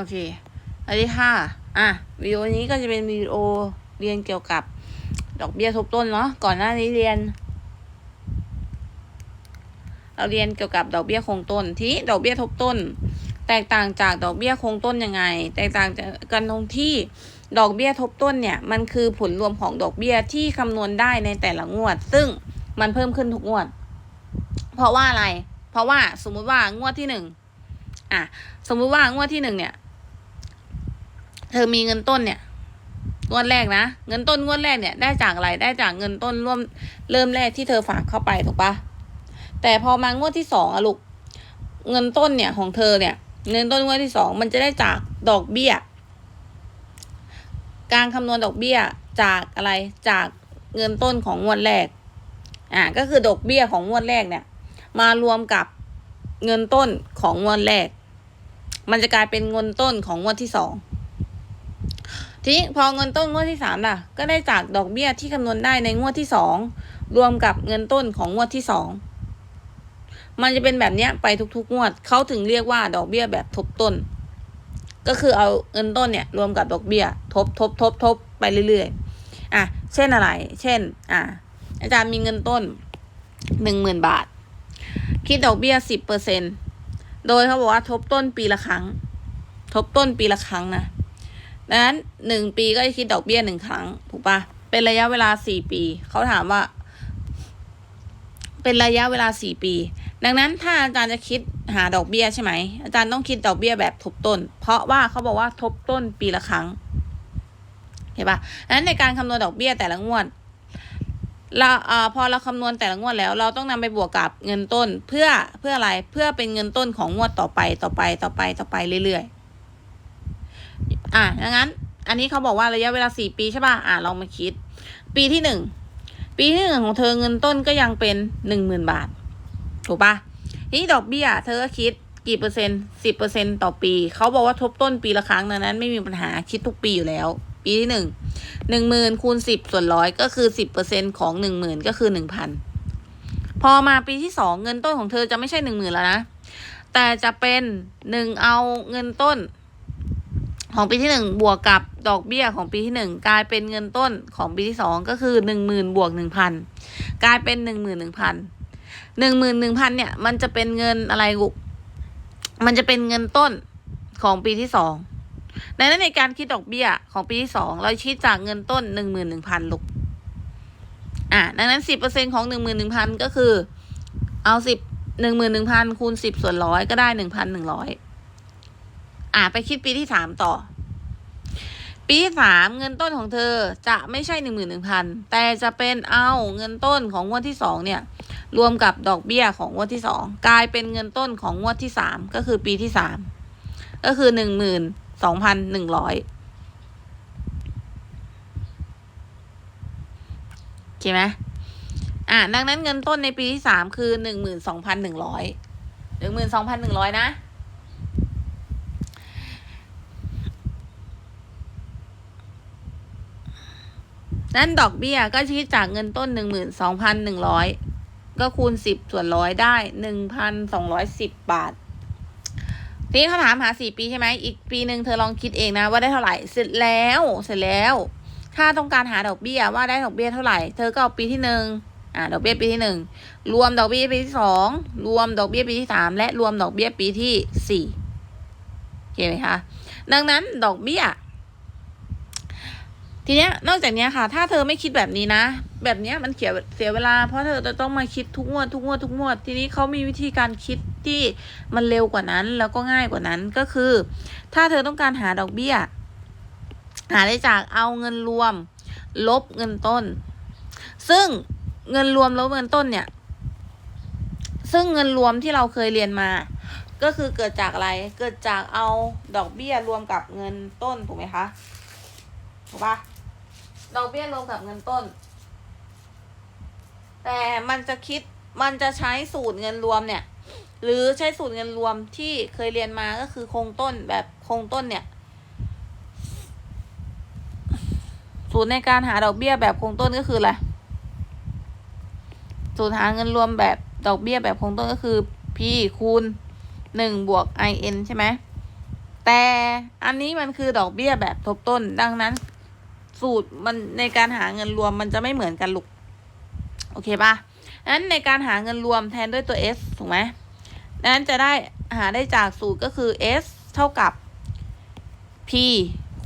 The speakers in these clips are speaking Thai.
โอเคสวัสดีค่ะอะวิดีโอนี้ก็จะเป็นวิดีโอเรียนเกี่ยวกับ ดอกเบี้ยทบต้นเนาะก่อนหน้านี้เรียน เราเรียนเกี่ยวกับดอกเบี้ยคงต้นทีนี้ดอกเบี้ยทบต้น แตกต่างจากดอกเบี้ยคงต้นยังไง แตกต่างจากกันตรงที่ดอกเบี้ยทบต้นเนี่ยมันคือผลรวมของดอกเบี้ยที่คำนวณได้ในแต่ละงวด ซึ่งมันเพิ่มขึ้นทุกงวด เพราะว่าอะไร เพราะว่าสมมุติว่างวดที่หนึ่งอะสมมุติว่างวดที่หนึ่งเนี่ย เธอมีเงินต้นเนี่ยงวดแรกนะเงินต้นงวดแรกเนี่ยได้จากอะไรได้จากเงินต้นร่วมเริ่มแรกที่เธอฝากเข้าไปถูกปะแต่พอมางวดที่สองอะลูกเงินต้นเนี่ยของเธอเนี่ย เงินต้นงวดที่สองมันจะได้จากดอกเบี้ย การคำนวณดอกเบี้ยจากอะไรจากเงินต้นของงวดแรกอ่าก็คือดอกเบี้ยของงวดแรกเนี่ย มารวมกับเงินต้นของงวดแรก มันจะกลายเป็นเงินต้นของงวดที่สอง ทีนี้พอเงินต้นงวดที่สามล่ะ ก็ได้จากดอกเบี้ยที่คำนวณได้ในงวดที่สองรวมกับเงินต้นของงวดที่สองมันจะเป็นแบบนี้ไปทุกๆงวดเขาถึงเรียกว่าดอกเบี้ยแบบทบต้น ก็คือเอาเงินต้นเนี่ยรวมกับดอกเบี้ย ทบทบทบทบไปเรื่อยๆอะเช่นอะไร เช่น อะอาจารย์มีเงินต้นหนึ่งหมื่นบาท คิดดอกเบี้ยสิบเปอร์เซ็นโดยเขาบอกว่าทบต้นปีละครั้ง ทบต้นปีละครั้งนะ ดังนั้นหนึ่งปีก็จะคิดดอกเบี้ยหนึ่งครั้ง ถูกปะเป็นระยะเวลาสี่ปี เขาถามว่า เป็นระยะเวลาสี่ปี ดังนั้นถ้าอาจารย์จะคิดหาดอกเบี้ยใช่ไหม อาจารย์ต้องคิดดอกเบี้ยแบบทบต้น เพราะว่าเขาบอกว่าทบต้นปีละครั้งเห็นปะดังนั้นในการคำนวณดอกเบี้ยแต่ละงวดเราอ่าพอเราคำนวณแต่ละงวดแล้ว เราต้องนำไปบวกกับเงินต้นเพื่อเพื่ออะไรเพื่อเป็นเงินต้นของงวดต่อไปต่อไปต่อไปต่อไปเรื่อยๆ อะดังนั้น อันนี้เขาบอกว่าระยะเวลาสี่ปีใช่ป่ะ อะลองมาคิด ปีที่หนึ่ง ปีที่หนึ่งของเธอเงินต้นก็ยังเป็นหนึ่งหมื่นบาท ถูกป่ะ นี้ดอกเบี้ยเธอก็คิดกี่เปอร์เซ็นต์สิบเปอร์เซ็นต์ต่อปี เขาบอกว่าทบต้นปีละครั้งดังนั้น ไม่มีปัญหาคิดทุกปีอยู่แล้ว ปีที่หนึ่ง หนึ่งหมื่นคูณสิบส่วนร้อยก็คือสิบเปอร์เซ็นต์ของหนึ่งหมื่นก็คือหนึ่งพัน พอมาปีที่สองเงินต้นของเธอจะไม่ใช่หนึ่งหมื่นแล้วนะ แต่จะเป็นหนึ่งเอาเงินต้น ของปีที่หนึ่งบวกกับดอกเบี้ยของปีที่หนึ่งกลายเป็นเงินต้นของปีที่สองก็คือหนึ่งหมื่นบวกหนึ่งพันกลายเป็นหนึ่งหมื่นหนึ่งพันหนึ่งหมื่นหนึ่งพันเนี่ยมันจะเป็นเงินอะไรกุมันจะเป็นเงินต้นของปีที่สองดังนั้นในการคิดดอกเบี้ยของปีที่สองเราคิดจากเงินต้นหนึ่งหมื่นหนึ่งพันลูกอะดังนั้นสิบเปอร์เซ็นของหนึ่งหมื่นหนึ่งพันก็คือ เอาสิบหนึ่งหมื่นหนึ่งพันคูณสิบส่วนร้อยก็ได้หนึ่งพันหนึ่งร้อย อะไปคิดปีที่สามต่อ ปีที่สามเงินต้นของเธอจะไม่ใช่หนึ่งหมื่นหนึ่งพันแต่จะเป็นเอาเงินต้นของงวดที่สองเนี่ย รวมกับดอกเบี้ยของงวดที่สองกลายเป็นเงินต้นของงวดที่สามก็คือปีที่สามก็คือหนึ่งหมื่นสองพันหนึ่งร้อยโอเคไหมอะดังนั้นเงินต้นในปีที่สามคือหนึ่งหมื่นสองพันหนึ่งร้อยหนึ่งหมื่นสองพันหนึ่งร้อยนะ นั่นดอกเบี้ยก็คิดจากเงินต้นหนึ่งหมื่นสองพันหนึ่งร้อยก็คูณสิบส่วนร้อยได้หนึ่งพันสองร้อยสิบบาททีนี้เขาถามหาสี่ปีใช่ไหมอีกปีหนึ่งเธอลองคิดเองนะว่าได้เท่าไหร่เสร็จแล้วเสร็จแล้ว ถ้าต้องการหาดอกเบี้ยว่าได้ดอกเบี้ยเท่าไหร่ เธอก็เอาปีที่หนึ่งอ่าดอกเบี้ยปีที่หนึ่งรวมดอกเบี้ยปีที่สองรวมดอกเบี้ยปีที่สามและรวมดอกเบี้ยปีที่สี่โอเคไหมคะดังนั้นดอกเบี้ย ทีเนี้ยนอกจากเนี้ยค่ะ ถ้าเธอไม่คิดแบบนี้นะ แบบเนี้ยมันเสียเสียเวลา เพราะเธอจะต้องมาคิดทุกงวดทุกงวดทุกงวด ทีนี้เขามีวิธีการคิดที่มันเร็วกว่านั้น แล้วก็ง่ายกว่านั้นก็คือ ถ้าเธอต้องการหาดอกเบี้ย หาได้จากเอาเงินรวม ลบเงินต้น ซึ่งเงินรวมลบเงินต้นเนี่ย ซึ่งเงินรวมที่เราเคยเรียนมา ก็คือเกิดจากอะไร เกิดจากเอาดอกเบี้ยรวมกับเงินต้นถูกไหมคะถูกปะ ดอกเบี้ยรวมกับเงินต้น แต่มันจะคิดมันจะใช้สูตรเงินรวมเนี่ย หรือใช้สูตรเงินรวมที่เคยเรียนมาก็คือคงต้นแบบคงต้นเนี่ย สูตรในการหาดอกเบี้ยแบบคงต้นก็คืออะไรสูตรหาเงินรวมแบบดอกเบี้ยแบบคงต้นก็คือ p คูณหนึ่งบวก in ใช่ไหมแต่อันนี้มันคือดอกเบี้ยแบบทบต้นดังนั้น สูตรมันในการหาเงินรวมมันจะไม่เหมือนกันลูก โอเคปะนั้นในการหาเงินรวมแทนด้วยตัว s ถูกไหมดังนั้นจะได้หาได้จากสูตรก็คือ s เท่ากับ p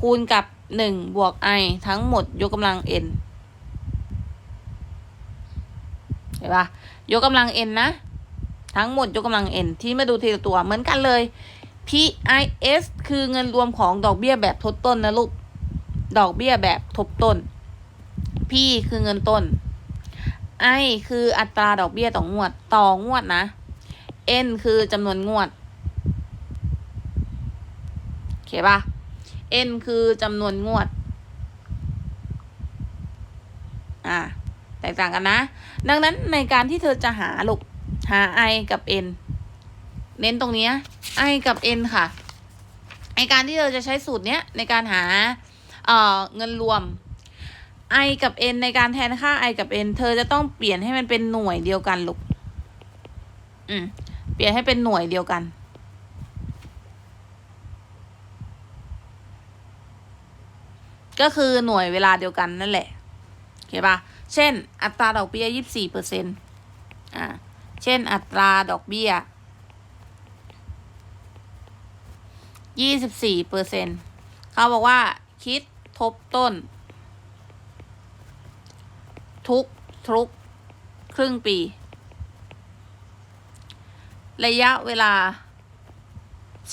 คูณกับ 1 บวก i ทั้งหมดยกกำลัง n เห็นปะยกกำลัง n นะ ทั้งหมดยกกำลัง n ที่มาดูทีละตัวเหมือนกันเลย PIS คือเงินรวมของดอกเบี้ยแบบทบต้นนะลูก ดอกเบี้ยแบบทบต้น P คือเงินต้น I คืออัตราดอกเบี้ยต่องวด ต่องวดนะ N คือจำนวนงวดโอเคปะ N คือจำนวนงวด อ่า แตกต่างกันนะ ดังนั้นในการที่เธอจะหาลูกหา I กับ N เน้นตรงนี้ I กับ N ค่ะ ในการที่เราจะใช้สูตรเนี้ยในการหา เอ่อเงินรวม I กับ N ในการแทนค่า I กับ N เธอจะต้องเปลี่ยนให้มันเป็นหน่วยเดียวกันลูก อืม เปลี่ยนให้เป็นหน่วยเดียวกัน ก็คือหน่วยเวลาเดียวกันนั่นแหละโอเคปะเช่น อัตราดอกเบี้ยยี่สี่เปอร์เซ็นต์อ่า เช่น อัตราดอกเบี้ยยี่สิบสี่เปอร์เซ็นต์เขาบอกว่าคิด บต้น ทุกทุกครึ่งปี ระยะเวลา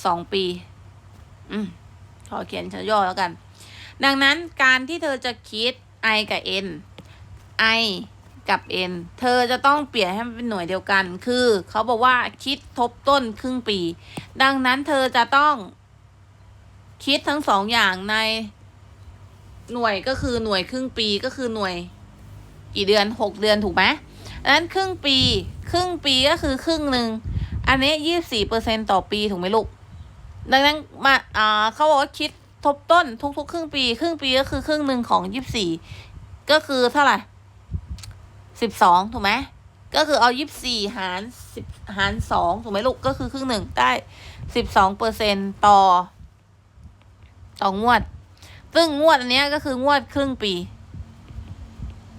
สองปี อืม ขอเขียนย่อแล้วกัน ดังนั้นการที่เธอจะคิด i กับ n i กับ n เธอจะต้องเปลี่ยนให้มันเป็นหน่วยเดียวกัน คือเขาบอกว่าคิดทบต้นครึ่งปี ดังนั้นเธอจะต้องคิดทั้งสองอย่างใน หน่วยก็คือหน่วยครึ่งปีก็คือหน่วย กี่เดือนหกเดือนถูกไหมดังนั้นครึ่งปี ครึ่งปีก็คือครึ่งหนึ่งอันนี้ยี่สี่เปอร์เซ็นต่อปีถูกไหมลูก ดังนั้นมาอ่าเขาบอกว่าคิดทบต้นทุกๆ ครึ่งปี ครึ่งปีก็คือครึ่งหนึ่งของยี่สี่ก็คือเท่าไหร่สิบสองถูกไหมก็คือเอายี่สี่หารสิบหารสองถูกไหมลูกก็คือครึ่งหนึ่งได้สิบสองเปอร์เซ็นต่อ ต่องวด ซึ่งงวดอันนี้ก็คืองวดครึ่งปี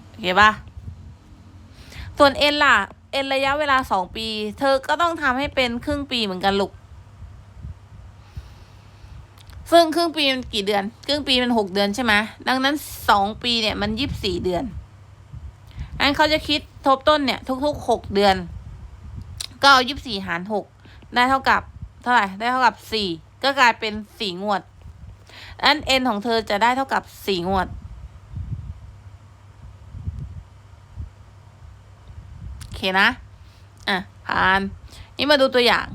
โอเคปะส่วนเอ็นล่ะ เอ็นระยะเวลาสองปี เธอก็ต้องทำให้เป็นครึ่งปีเหมือนกันลูกซึ่งครึ่งปีมันกี่เดือน ครึ่งปีมันหกเดือนใช่ไหมดังนั้นสองปีเนี่ยมันยี่สิบสี่เดือนอันเขาจะคิดทบต้นเนี่ย ทุกๆหกเดือน ก็เอายี่สิบสี่หารหกได้เท่ากับ เท่าไหร่ได้เท่ากับสี่ก็กลายเป็นสี่งวด อันเอ็นของเธอจะได้เท่ากับสี่งวด โอเคนะ อะ ผ่าน นี่มาดูตัวอย่าง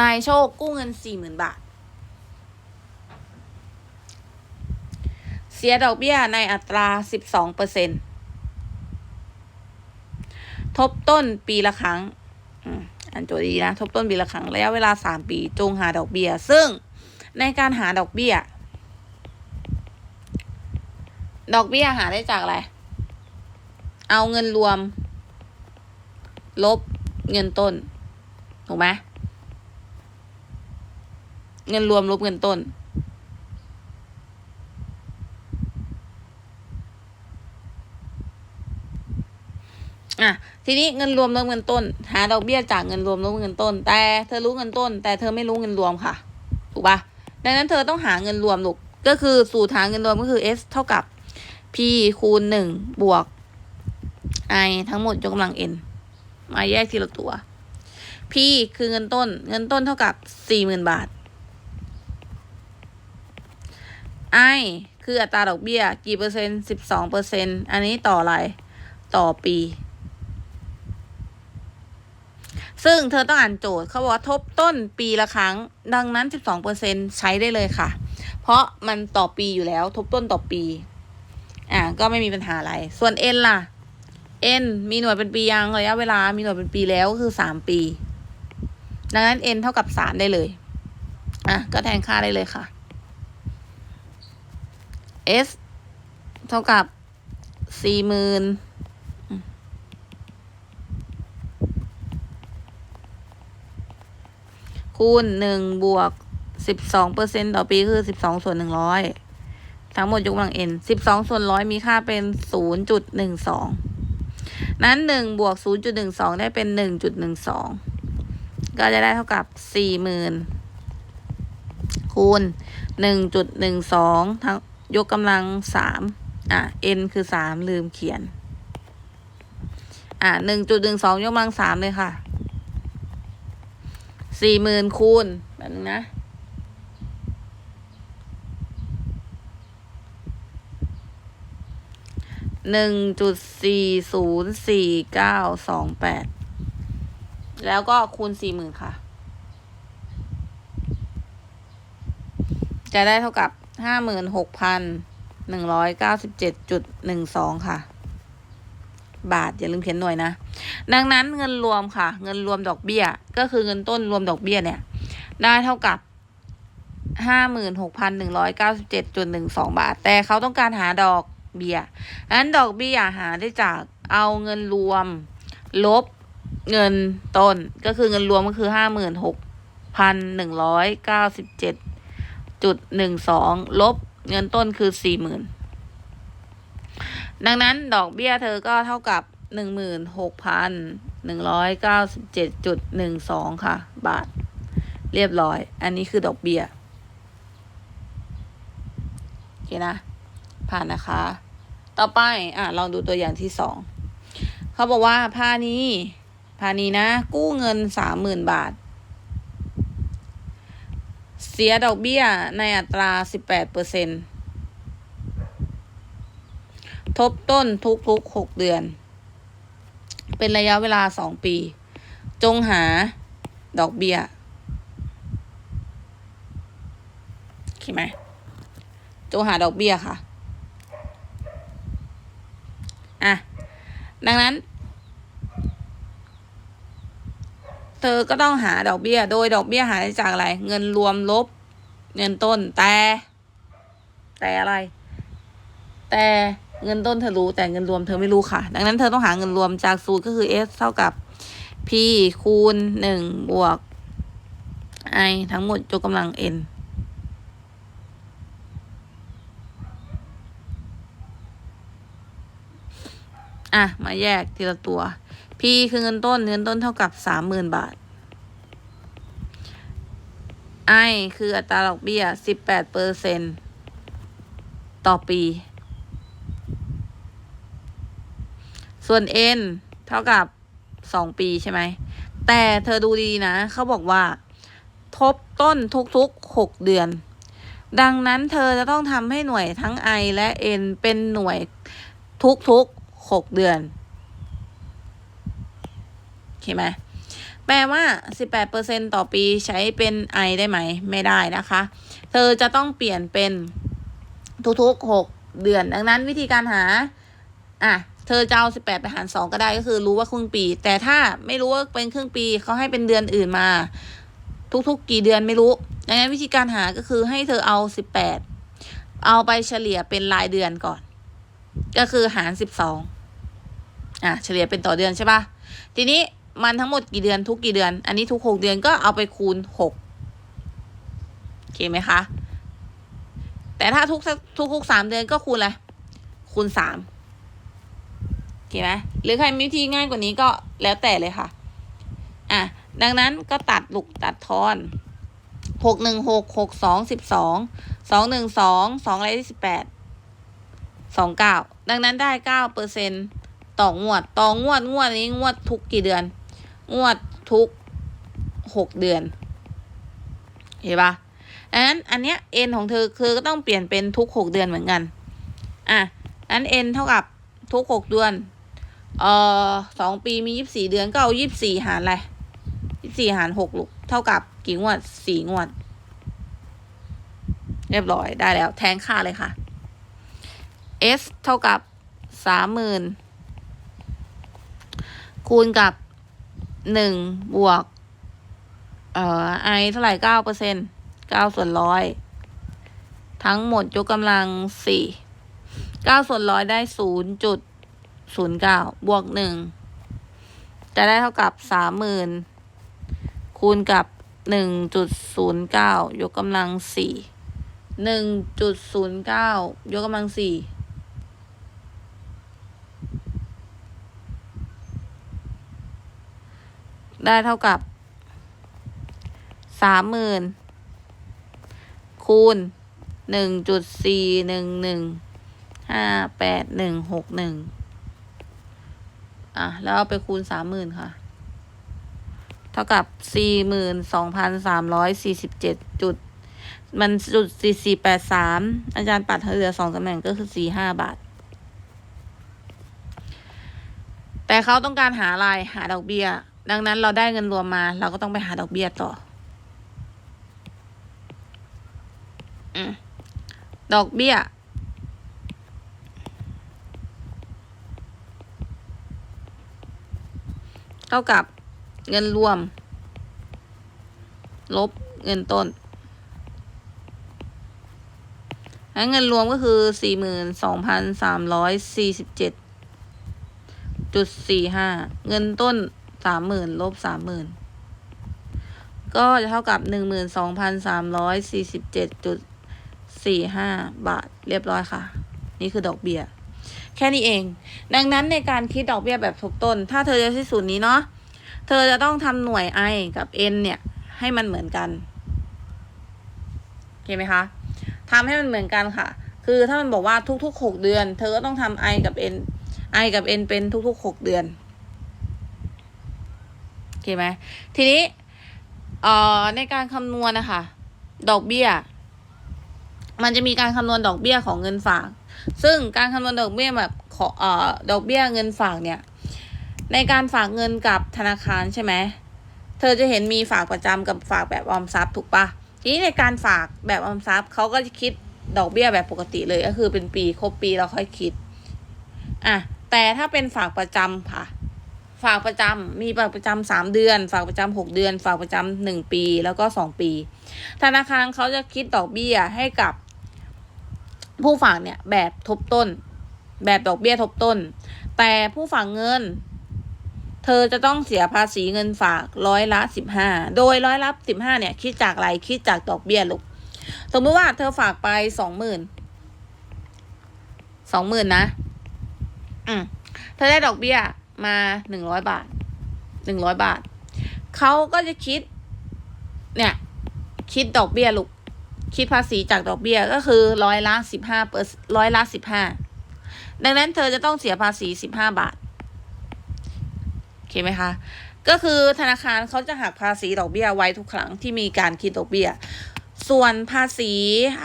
นายโชคกู้เงินสี่หมื่นบาท เสียดอกเบี้ยในอัตราสิบสองเปอร์เซ็นตทบต้นปีละครั้งอันโจทย์ดีนะ ทบต้นปีละครั้ง ระยะเวลาสามปี จงหาดอกเบี้ย ซึ่ง ในการหาดอกเบี้ย ดอกเบี้ยหาได้จากอะไร เอาเงินรวม ลบเงินต้น ถูกไหมเงินรวมลบเงินต้น อะ ทีนี้เงินรวมลบเงินต้น หาดอกเบี้ยจากเงินรวมลบเงินต้น แต่เธอรู้เงินต้น แต่เธอไม่รู้เงินรวมค่ะ ถูกปะ ดังนั้นเธอต้องหาเงินรวมลูกก็คือสูตรหาเงินรวมก็คือ s เท่ากับ p คูณหนึ่งบวก i ทั้งหมดยกกำลัง n มาแยกทีละตัว p คือเงินต้น เงินต้นเท่ากับสี่หมื่นบาท i คืออัตราดอกเบี้ย กี่เปอร์เซ็นต์สิบสองเปอร์เซ็นอันนี้ต่ออะไร ต่อปี ซึ่งเธอต้องอ่านโจทย์เขาบอกว่าทบต้นปีละครั้ง ดังนั้น 12%ใช้ได้เลยค่ะ เพราะมันต่อปีอยู่แล้วทบต้นต่อปี อ่าก็ไม่มีปัญหาอะไร ส่วน n ล่ะ n มีหน่วยเป็นปียังระยะเวลา มีหน่วยเป็นปีแล้วก็คือ 3 ปี ดังนั้น n เท่ากับ 3 ได้เลย อะก็แทนค่าได้เลยค่ะ s เท่ากับสี่หมื่น คูณหนึ่งบวกสิบสองเปอร์เซ็นต่อปีคือสิบสองส่วนหนึ่งร้อยทั้งหมดยกกำลัง n สิบสองส่วนร้อยมีค่าเป็นศูนย์จุดหนึ่งสองนั้นหนึ่งบวกศูนย์จุดหนึ่งสองได้เป็นหนึ่งจุดหนึ่งสองก็จะได้เท่ากับสี่หมื่นคูณหนึ่งจุดหนึ่งสองทั้งยกกำลังสามอะ n คือสามลืมเขียน อะหนึ่งจุดหนึ่งสองยกกำลังสามเลยค่ะ สี่หมื่นคูณแบบนึงนะหนึ่งจุดสี่ศูนย์สี่เก้าสองแปดแล้วก็คูณสี่หมื่นค่ะ จะได้เท่ากับห้าหมื่นหกพันหนึ่งร้อยเก้าสิบเจ็ดจุดหนึ่งสองค่ะ บาท อย่าลืมเขียนหน่วยนะ ดังนั้นเงินรวมค่ะ เงินรวมดอกเบี้ย ก็คือเงินต้นรวมดอกเบี้ยเนี่ย ได้เท่ากับห้าหมื่นหกพันหนึ่งร้อยเก้าสิบเจ็ดจุดหนึ่งสองบาท แต่เขาต้องการหาดอกเบี้ยงนั้นดอกเบี้ยหาได้จากเอาเงินรวม ลบเงินต้น ก็คือเงินรวมก็คือห้าหมื่นหกพันหนึ่งร้อยเก้าสิบเจ็ดจุดหนึ่งสองลบเงินต้นคือสี่หมื่น ดังนั้นดอกเบี้ยเธอก็เท่ากับหนึ่งหมื่นหกพันหนึ่งร้อยเก้าสิบเจ็ดจุดหนึ่งสองค่ะ บาท เรียบร้อย อันนี้คือดอกเบี้ย โอเคนะ ผ่านนะคะ ต่อไป อะ ลองดูตัวอย่างที่สอง เขาบอกว่าพานี้พานี้นะ กู้เงินสามหมื่นบาท เสียดอกเบี้ยในอัตราสิบแปดเปอร์เซ็นต์ ทบต้นทุกๆหกเดือน เป็นระยะเวลาสองปี จงหาดอกเบี้ยโอเคไหมจงหาดอกเบี้ยค่ะ อะ ดังนั้น เธอก็ต้องหาดอกเบี้ย โดยดอกเบี้ยหาได้จากอะไร เงินรวมลบ เงินต้นแต่ แต่อะไร แต่ เงินต้นเธอรู้แต่เงินรวมเธอไม่รู้ค่ะ ดังนั้นเธอต้องหาเงินรวมจากสูตรก็คือ s เท่ากับ p คูณหนึ่งบวก i ทั้งหมดยกกำลัง n อะ มาแยกทีละตัว p คือเงินต้น เงินต้นเท่ากับสามหมื่นบาท i คืออัตราดอกเบี้ยสิบแปดเปอร์เซ็นต่อปี ส่วน n เท่ากับสองปีใช่ไหม แต่เธอดูดีนะ เขาบอกว่า ทบต้นทุกๆหกเดือน ดังนั้นเธอจะต้องทำให้หน่วยทั้ง i และ n เป็นหน่วยทุกๆหกเดือนโอเคไหมแปลว่า 18%ต่อปีใช้เป็น i ได้ไหม ไม่ได้นะคะ เธอจะต้องเปลี่ยนเป็นทุกๆหกเดือน ดังนั้นวิธีการหา อะ เธอจะเอาสิบแปดไปหารสองก็ได้ก็คือรู้ว่าครึ่งปี แต่ถ้าไม่รู้ว่าเป็นครึ่งปีเขาให้เป็นเดือนอื่นมา ทุกๆ กี่เดือนไม่รู้ดังนั้นวิธีการหาก็คือให้เธอเอาสิบแปดเอาไปเฉลี่ยเป็นรายเดือนก่อน ก็คือหารสิบสองอะเฉลี่ยเป็นต่อเดือนใช่ปะทีนี้มันทั้งหมดกี่เดือนทุกกี่เดือน อันนี้ทุกหกเดือนก็เอาไปคูณหกโอเคไหมคะ แต่ถ้าทุกทุกทุกสามเดือนก็คูณอะไรคูณสาม คไหมหรือใครมีวิธีง่ายกว่านี้ก็แล้วแต่เลยค่ะ อะ ดังนั้นก็ตัดลูกตัดทอนหกหนึ่งหกหกสองสิบสองสองหนึ่งสองสองรที่สิบแปดสองเก้าดังนั้นได้เก้าเปอร์เซ็นต่องวด ต่องวดงวดนี้งวดทุกกี่เดือน งวดทุกหกเดือน เห็นปะดังนั้นอันเนี้ย n ของเธอคือก็ต้องเปลี่ยนเป็นทุกหกเดือนเหมือนกัน อะนั้น n เท่ากับทุกหกเดือน เอ่อสองปีมียี่สิบสี่เดือนก็เอายี่สิบสี่หารอะไรยี่สิบสี่หารหกลูก เท่ากับกี่งวดสี่งวด เรียบร้อยได้แล้ว แทงค่าเลยค่ะ s เท่ากับสามหมื่นคูณกับหนึ่งบวก เอ่อ i เท่าไหร่เก้าเปอร์เซ็นต์เก้าส่วนร้อยทั้งหมดยกกำลังสี่เก้าส่วนร้อยได้ศูนย์จุด ศูนย์เก้าบวกหนึ่งจะได้เท่ากับสามหมื่นคูณกับหนึ่งจุดศูนย์เก้ายกกำลังสี่หนึ่งจุดศูนย์เก้ายกกำลังสี่ได้เท่ากับสามหมื่นคูณหนึ่งจุดสี่หนึ่งหนึ่งห้าแปดหนึ่งหกหนึ่ง อะ แล้วเอาไปคูณสามหมื่นค่ะ เท่ากับสี่หมื่นสองพันสามร้อยสี่สิบเจ็ดจุด มันจุดสี่สี่แปดสามอาจารย์ปัดให้เหลือสองตำแหน่งก็คือสี่ห้าบาท แต่เขาต้องการหาอะไรหาดอกเบี้ย ดังนั้นเราได้เงินรวมมา เราก็ต้องไปหาดอกเบี้ยต่ออดอกเบี้ย ท่ากับเงินรวม ลบเงินต้นงั้นเงินรวมก็คือสี่หมื่นสองพันสามร้อยสี่สิบเจ็ดจุดสี่ห้าเงินต้นสามหมื่นลบสามหมื่นก็จะเท่ากับหนึ่งหมื่นสองพันสามร้อยสี่สิบเจ็ดจุดสี่ห้าบาทเรียบร้อยค่ะ นี่คือดอกเบี้ย แค่นี้เอง ดังนั้นในการคิดดอกเบี้ยแบบทบต้น ถ้าเธอจะใช้สูตรนี้เนาะเธอจะต้องทำหน่วย i กับ n เนี่ย ให้มันเหมือนกันโอเคไหมคะทำให้มันเหมือนกันค่ะ คือถ้ามันบอกว่าทุกๆหกเดือน เธอก็ต้องทำ i กับ n i กับ n เป็นทุกๆหกเดือนโอเคไหมทีนี้เอ่อในการคำนวณนะคะ ดอกเบี้ย มันจะมีการคำนวณดอกเบี้ยของเงินฝาก ซึ่งการคำนวณดอกเบี้ยแบบขอเอ่อดอกเบี้ยเงินฝากเนี่ย ในการฝากเงินกับธนาคารใช่ไหมเธอจะเห็นมีฝากประจำกับฝากแบบออมทรัพย์ถูกปะทีนี้ในการฝากแบบออมทรัพย์เขาก็จะคิดดอกเบี้ยแบบปกติเลยก็คือเป็นปีครบปีแล้วค่อยคิดอะแต่ถ้าเป็นฝากประจำค่ะ ฝากประจำมีฝากประจำสามเดือน ฝากประจำหกเดือน ฝากประจำหนึ่งปีแล้วก็สองปี ธนาคารเขาจะคิดดอกเบี้ยให้กับ ผู้ฝากเนี่ยแบบทบต้น แบบดอกเบี้ยทบต้น แต่ผู้ฝากเงิน เธอจะต้องเสียภาษีเงินฝากร้อยละสิบห้าโดยร้อยละสิบห้าเนี่ย คิดจากอะไรคิดจากดอกเบี้ยลูกสมมติว่าเธอฝากไปสองหมื่นสองหมื่นนะ อืมเธอได้ดอกเบี้ยมาหนึ่งร้อยบาทหนึ่งร้อยบาท เขาก็จะคิด เนี่ย คิดดอกเบี้ยลูก คิดภาษีจากดอกเบี้ยก็คือร้อยละสิบห้าเปอร์ร้อยละสิบห้าดังนั้นเธอจะต้องเสียภาษีสิบห้าบาทโอเคไหมคะก็คือธนาคารเขาจะหักภาษีดอกเบี้ยไว้ทุกครั้งที่มีการคิดดอกเบี้ย ส่วนภาษี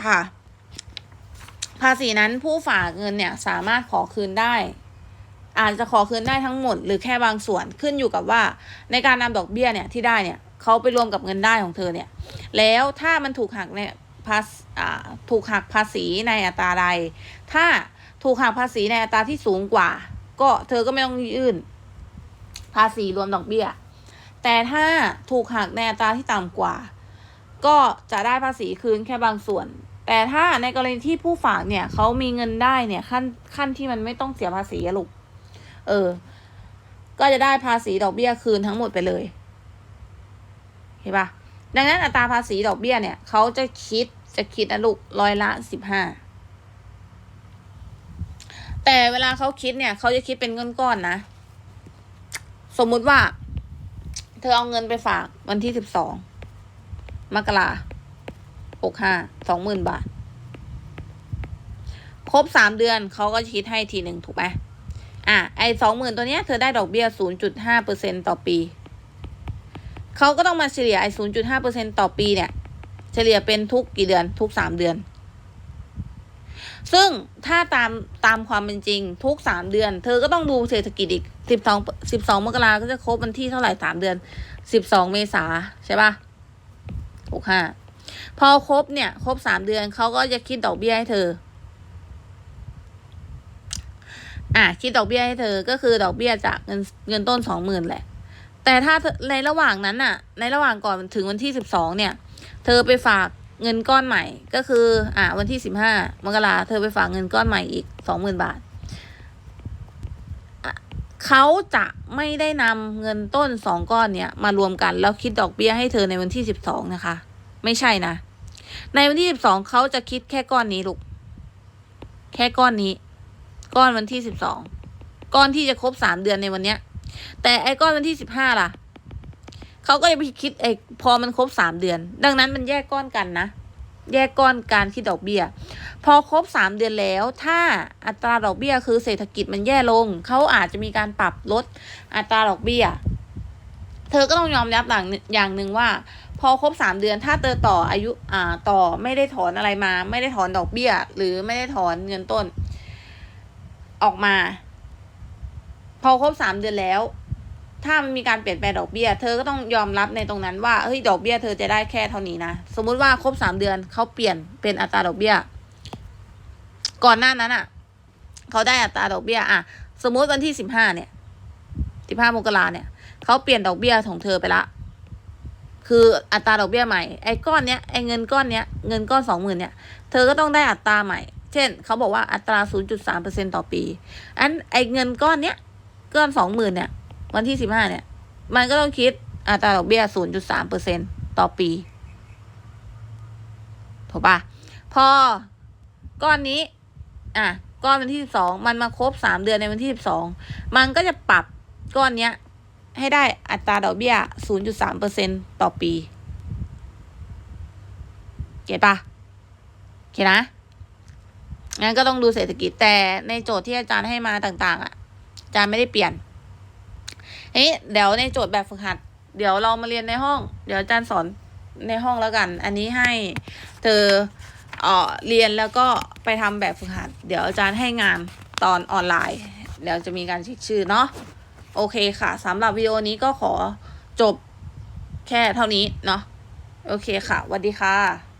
ค่ะ ภาษีนั้นผู้ฝากเงินเนี่ยสามารถขอคืนได้ อาจจะขอคืนได้ทั้งหมด หรือแค่บางส่วนขึ้นอยู่กับว่า ในการนำดอกเบี้ยเนี่ยที่ได้เนี่ยเขาไปรวมกับเงินได้ของเธอเนี่ย แล้วถ้ามันถูกหักใน ภาษอ่าถูกหักภาษีในอัตราใด ถ้าถูกหักภาษีในอัตราที่สูงกว่า ก็เธอก็ไม่ต้องยื่น ภาษีรวมดอกเบี้ย แต่ถ้าถูกหักในอัตราที่ต่ำกว่า ก็จะได้ภาษีคืนแค่บางส่วน แต่ถ้าในกรณีที่ผู้ฝากเนี่ยเขามีเงินได้เนี่ยขั้นขั้นที่มันไม่ต้องเสียภาษีลูก เออ ก็จะได้ภาษีดอกเบี้ยคืนทั้งหมดไปเลย เห็นปะ ดังนั้นอัตราภาษีดอกเบี้ยเนี่ยเขาจะคิดจะคิดนะลูกร้อยละสิบห้าแต่เวลาเขาคิดเนี่ยเขาจะคิดเป็นก้อนๆนะ สมมุติว่า เธอเอาเงินไปฝากวันที่สิบสองมกราหกห้าสองหมื่นบาท ครบสามเดือนเขาก็คิดให้ทีหนึ่งถูกไหมอะไอสองหมื่นตัวเนี้ยเธอได้ดอกเบี้ยศูนย์จุดห้าเปอร์เซ็นต่อปี เขาก็ต้องมาเฉลี่ยไอ้ศูนย์จุดห้าเปอร์เซ็นต่อปีเนี่ย เฉลี่ยเป็นทุกกี่เดือนทุกสามเดือน ซึ่งถ้าตามตามความเป็นจริงทุกสามเดือน เธอก็ต้องดูเศรษฐกิจอีกสิบสองสิบสองมกราก็จะครบวันที่เท่าไหร่สามเดือนสิบสองเมษาใช่ปะหกห้าพอครบเนี่ย ครบสามเดือนเขาก็จะคิดดอกเบี้ยให้เธอ อะคิดดอกเบี้ยให้เธอก็คือดอกเบี้ยจากเงินเงินต้นสองหมื่นแหละ แต่ถ้าในระหว่างนั้นน่ะ ในระหว่างก่อนถึงวันที่สิบสองเนี่ย เธอไปฝากเงินก้อนใหม่ก็คือ อะวันที่สิบห้ามกราเธอไปฝากเงินก้อนใหม่อีกสองหมื่นบาทเขาจะไม่ได้นำเงินต้นสองก้อนเนี้ยมารวมกันแล้วคิดดอกเบี้ยให้เธอในวันที่สิบสองนะคะ ไม่ใช่นะ ในวันที่สิบสองเขาจะคิดแค่ก้อนนี้ลูก แค่ก้อนนี้ ก้อนวันที่สิบสองก้อนที่จะครบสามเดือนในวันเนี้ย แต่ไอ้ก้อนวันที่สิบห้าล่ะเขาก็จะไปคิดไอ้พอมันครบสามเดือน ดังนั้นมันแยกก้อนกันนะ แยกก้อนการคิดดอกเบี้ย พอครบสามเดือนแล้ว ถ้าอัตราดอกเบี้ยคือเศรษฐกิจมันแย่ลง เขาอาจจะมีการปรับลดอัตราดอกเบี้ย เธอก็ต้องยอมรับอย่างหนึ่งอย่างหนึ่งว่า พอครบสามเดือน ถ้าเธอต่ออายุอ่าต่อไม่ได้ถอนอะไรมา ไม่ได้ถอนดอกเบี้ย หรือไม่ได้ถอนเงินต้น ออกมา พอครบสามเดือนแล้ว ถ้ามันมีการเปลี่ยนแปลงดอกเบี้ย เธอก็ต้องยอมรับในตรงนั้นว่าเฮ้ยดอกเบี้ยเธอจะได้แค่เท่านี้นะสมมุติว่าครบสามเดือนเขาเปลี่ยนเป็นอัตราดอกเบี้ย ก่อนหน้านั้นอะเขาได้อัตราดอกเบี้ย อะ สมมุติวันที่สิบห้าเนี่ยสิบห้ามกราเนี่ยเขาเปลี่ยนดอกเบี้ยของเธอไปละคืออัตราดอกเบี้ยใหม่ ไอ้ก้อนเนี้ยไอ้เงินก้อนเนี้ยเงินก้อนสองหมื่นเนี่ยเธอก็ต้องได้อัตราใหม่ เช่น เขาบอกว่าอัตราศูนย์จุดสามเปอร์เซ็นต่อปี อันไอ้เงินก้อนเนี้ย ก้อนสองหมื่นเนี่ย วันที่สิบห้าเนี่ย มันก็ต้องคิดอัตราดอกเบี้ยศูนย์จุดสามเปอร์เซ็นต่อปี ถูกปะพอก้อนนี้ อะ ก้อนวันที่สิบสองมันมาครบสามเดือนในวันที่สิบสองมันก็จะปรับก้อนเนี้ย ให้ได้อัตราดอกเบี้ยศูนย์จุดสามเปอร์เซ็นต่อปีเก็ตปะโอเคนะงั้นก็ต้องดูเศรษฐกิจแต่ในโจทย์ที่อาจารย์ให้มาต่าง ๆอะ จารย์ไม่ได้เปลี่ยนเฮ้ยเดี๋ยวในโจทย์แบบฝึกหัด เดี๋ยวเรามาเรียนในห้อง เดี๋ยวอาจารย์สอนในห้องแล้วกัน อันนี้ให้เธอเอ่อเรียนแล้วก็ไปทำแบบฝึกหัด เดี๋ยวอาจารย์ให้งานตอนออนไลน์ เดี๋ยวจะมีการเช็คชื่อเนาะโอเคค่ะสำหรับวิดีโอนี้ก็ขอจบแค่เท่านี้เนาะโอเคค่ะสวัสดีค่ะ